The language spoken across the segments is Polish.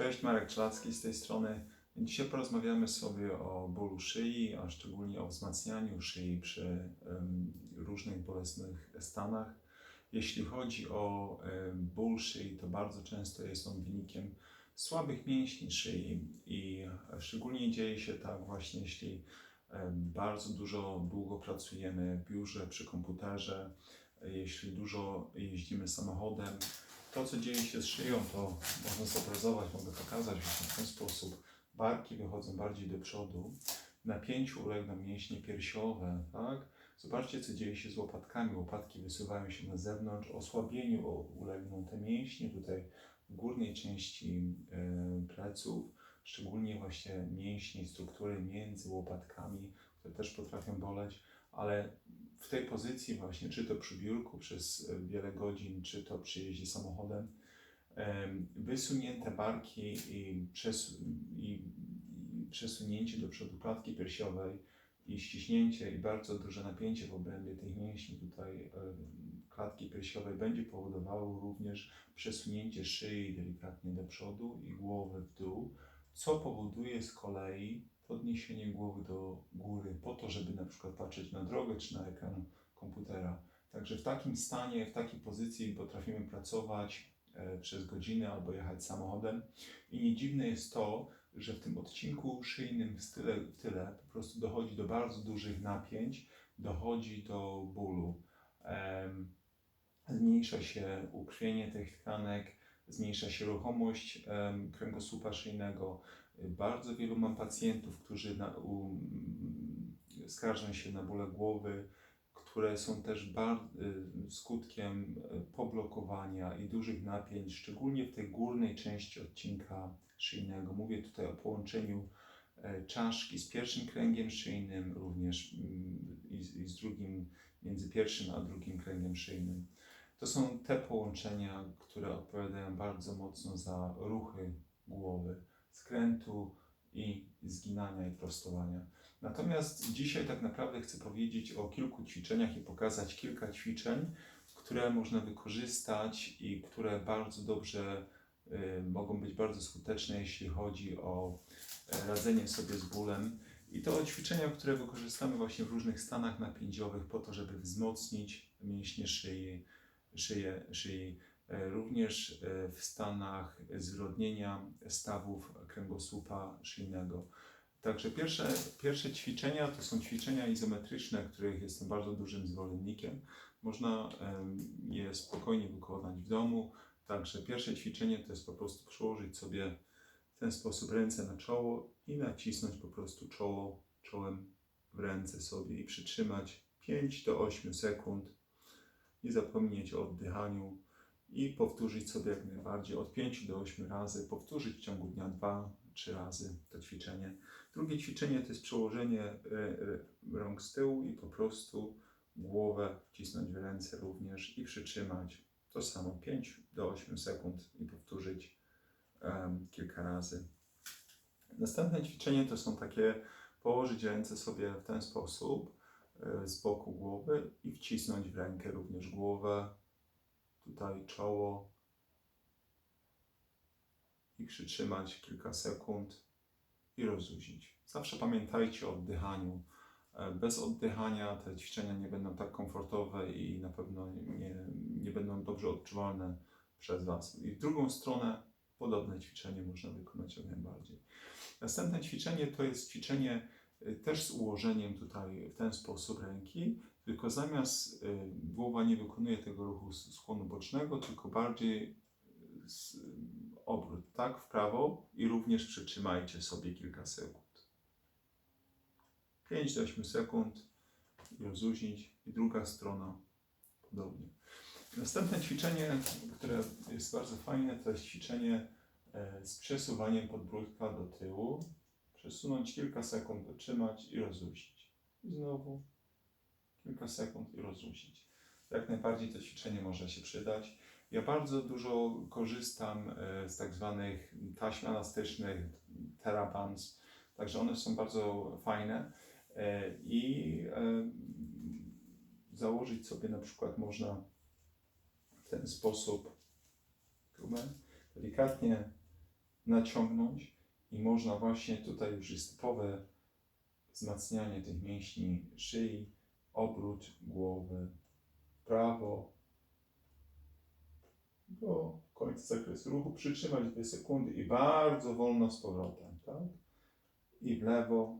Cześć, Marek Czelacki z tej strony. Dzisiaj porozmawiamy sobie o bólu szyi, a szczególnie o wzmacnianiu szyi przy różnych bolesnych stanach. Jeśli chodzi o ból szyi, to bardzo często jest on wynikiem słabych mięśni szyi i szczególnie dzieje się tak właśnie, jeśli bardzo dużo, długo pracujemy w biurze, przy komputerze, jeśli dużo jeździmy samochodem, to, co dzieje się z szyją, to można zobrazować, mogę pokazać w ten sposób. Barki wychodzą bardziej do przodu, napięciu ulegną mięśnie piersiowe, tak? Zobaczcie, co dzieje się z łopatkami. Łopatki wysuwają się na zewnątrz, osłabieniu ulegną te mięśnie tutaj w górnej części e, pleców, szczególnie właśnie mięśnie, struktury między łopatkami, które też potrafią boleć, ale w tej pozycji właśnie, czy to przy biurku przez e, wiele godzin, czy to przy jeździe samochodem, em, wysunięte barki i, przes- i, i przesunięcie do przodu klatki piersiowej i ściśnięcie i bardzo duże napięcie w obrębie tych mięśni tutaj em, klatki piersiowej będzie powodowało również przesunięcie szyi delikatnie do przodu i głowy w dół, co powoduje z kolei podniesienie głowy do góry po to, żeby na przykład patrzeć na drogę czy na ekran komputera. Także w takim stanie, w takiej pozycji potrafimy pracować e, przez godzinę albo jechać samochodem. I nie dziwne jest to, że w tym odcinku szyjnym w tyle, w tyle po prostu dochodzi do bardzo dużych napięć, dochodzi do bólu. Zmniejsza się ukrwienie tych tkanek, zmniejsza się ruchomość kręgosłupa szyjnego. Bardzo wielu mam pacjentów, którzy na, u, skarżą się na bóle głowy, które są też y, skutkiem y, poblokowania i dużych napięć, szczególnie w tej górnej części odcinka szyjnego. Mówię tutaj o połączeniu e, czaszki z pierwszym kręgiem szyjnym, również mm, i, i z drugim, między pierwszym a drugim kręgiem szyjnym. To są te połączenia, które odpowiadają bardzo mocno za ruchy głowy skrętu i zginania i prostowania. Natomiast dzisiaj tak naprawdę chcę powiedzieć o kilku ćwiczeniach i pokazać kilka ćwiczeń, które można wykorzystać i które bardzo dobrze y, mogą być bardzo skuteczne, jeśli chodzi o e, radzenie sobie z bólem. I to ćwiczenia, które wykorzystamy właśnie w różnych stanach napięciowych po to, żeby wzmocnić mięśnie szyi, szyję, szyi, E, również e, w stanach zwyrodnienia stawów kręgosłupa szyjnego. Także pierwsze, pierwsze ćwiczenia to są ćwiczenia izometryczne, których jestem bardzo dużym zwolennikiem. Można je spokojnie wykonać w domu. Także pierwsze ćwiczenie to jest po prostu przyłożyć sobie w ten sposób ręce na czoło i nacisnąć po prostu czoło, czołem w ręce sobie i przytrzymać 5 do 8 sekund. Nie zapomnieć o oddychaniu i powtórzyć sobie jak najbardziej od 5 do 8 razy, powtórzyć w ciągu dnia 2-3 razy to ćwiczenie. Drugie ćwiczenie to jest przełożenie e, e, rąk z tyłu i po prostu głowę wcisnąć w ręce również i przytrzymać to samo 5 do 8 sekund i powtórzyć em, kilka razy. Następne ćwiczenie to są takie położyć ręce sobie w ten sposób z boku głowy i wcisnąć w rękę również głowę tutaj czoło i przytrzymać kilka sekund i rozluźnić. Zawsze pamiętajcie o oddychaniu. E, Bez oddychania te ćwiczenia nie będą tak komfortowe i na pewno nie, nie będą dobrze odczuwalne przez Was. I w drugą stronę podobne ćwiczenie można wykonać jak najbardziej. Następne ćwiczenie to jest ćwiczenie też z ułożeniem tutaj w ten sposób ręki, tylko zamiast y, głowa nie wykonuje tego ruchu skłonu bocznego, tylko bardziej y, obrót, tak, w prawo i również przytrzymajcie sobie kilka sekund. 5 do 8 sekund rozluźnić i druga strona podobnie. Następne ćwiczenie, które jest bardzo fajne, to jest ćwiczenie e, z przesuwaniem podbródka do tyłu. Przesunąć kilka sekund, dotrzymać i rozluźnić. I znowu kilka sekund i rozluźnić. Jak najbardziej to ćwiczenie może się przydać. Ja bardzo dużo korzystam e, z tak zwanych taśm elastycznych, TerraBands, także one są bardzo fajne E, i e, założyć sobie na przykład można w ten sposób gumę, delikatnie naciągnąć i można właśnie tutaj już jest typowe wzmacnianie tych mięśni szyi, obrót głowy prawo do końca zakresu ruchu, przytrzymać 2 sekundy i bardzo wolno z powrotem, tak? I w lewo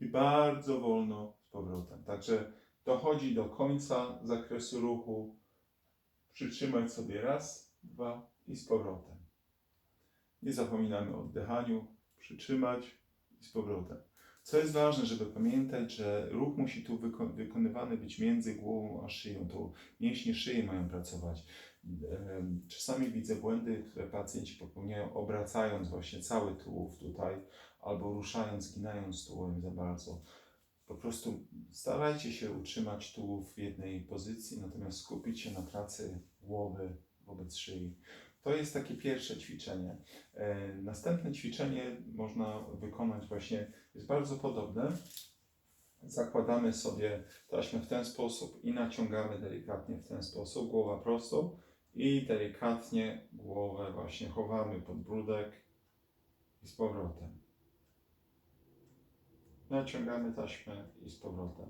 i bardzo wolno z powrotem. Także dochodzi do końca zakresu ruchu, przytrzymać sobie raz, dwa i z powrotem. Nie zapominamy o oddychaniu, przytrzymać i z powrotem. Co jest ważne, żeby pamiętać, że ruch musi tu wyko- wykonywany być między głową a szyją. Tu mięśnie szyi mają pracować. Czasami widzę błędy, które pacjenci popełniają, obracając właśnie cały tułów tutaj, albo ruszając, ginając tułem za bardzo. Po prostu starajcie się utrzymać tułów w jednej pozycji, natomiast skupić się na pracy głowy wobec szyi. To jest takie pierwsze ćwiczenie. E, Następne ćwiczenie można wykonać właśnie, jest bardzo podobne. Zakładamy sobie taśmę w ten sposób i naciągamy delikatnie w ten sposób, głowa prosto i delikatnie głowę właśnie chowamy pod brudek i z powrotem. Naciągamy taśmę i z powrotem.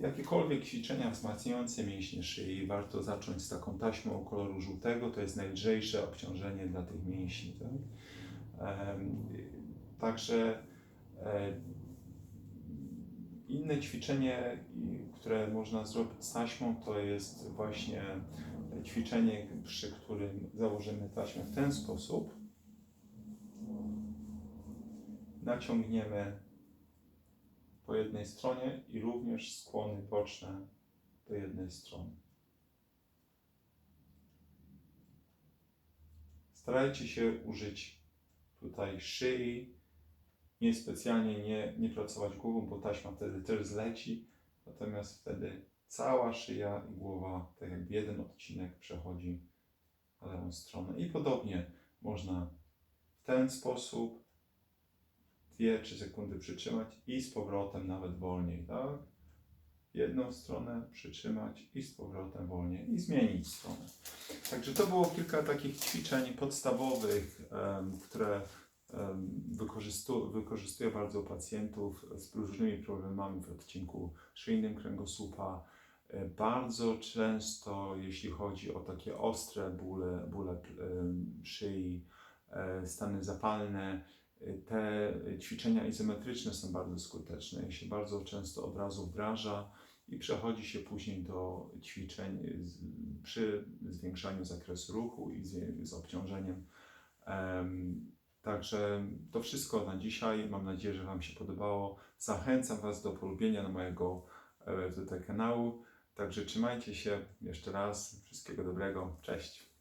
Jakiekolwiek ćwiczenia wzmacniające mięśnie szyi warto zacząć z taką taśmą koloru żółtego, to jest najlżejsze obciążenie dla tych mięśni. Tak? Także e, inne ćwiczenie, które można zrobić z taśmą, to jest właśnie ćwiczenie, przy którym założymy taśmę w ten sposób. Naciągniemy po jednej stronie i również skłony boczne do jednej strony. Starajcie się użyć tutaj szyi, nie specjalnie nie, nie pracować głową, bo taśma wtedy też zleci, natomiast wtedy cała szyja i głowa, tak jakby jeden odcinek przechodzi na lewą stronę. I podobnie można w ten sposób 2-3 sekundy przytrzymać i z powrotem nawet wolniej, tak? Jedną stronę przytrzymać i z powrotem wolniej i zmienić stronę. Także to było kilka takich ćwiczeń podstawowych, które wykorzystu, wykorzystuję bardzo pacjentów z różnymi problemami w odcinku szyjnym kręgosłupa. E, Bardzo często, jeśli chodzi o takie ostre bóle, bóle szyi, e, stany zapalne, te ćwiczenia izometryczne są bardzo skuteczne. Je się bardzo często od razu wdraża i przechodzi się później do ćwiczeń przy zwiększaniu zakresu ruchu i z, z obciążeniem. Em, Także to wszystko na dzisiaj. Mam nadzieję, że Wam się podobało. Zachęcam Was do polubienia na mojego e, kanału. Także trzymajcie się jeszcze raz. Wszystkiego dobrego. Cześć.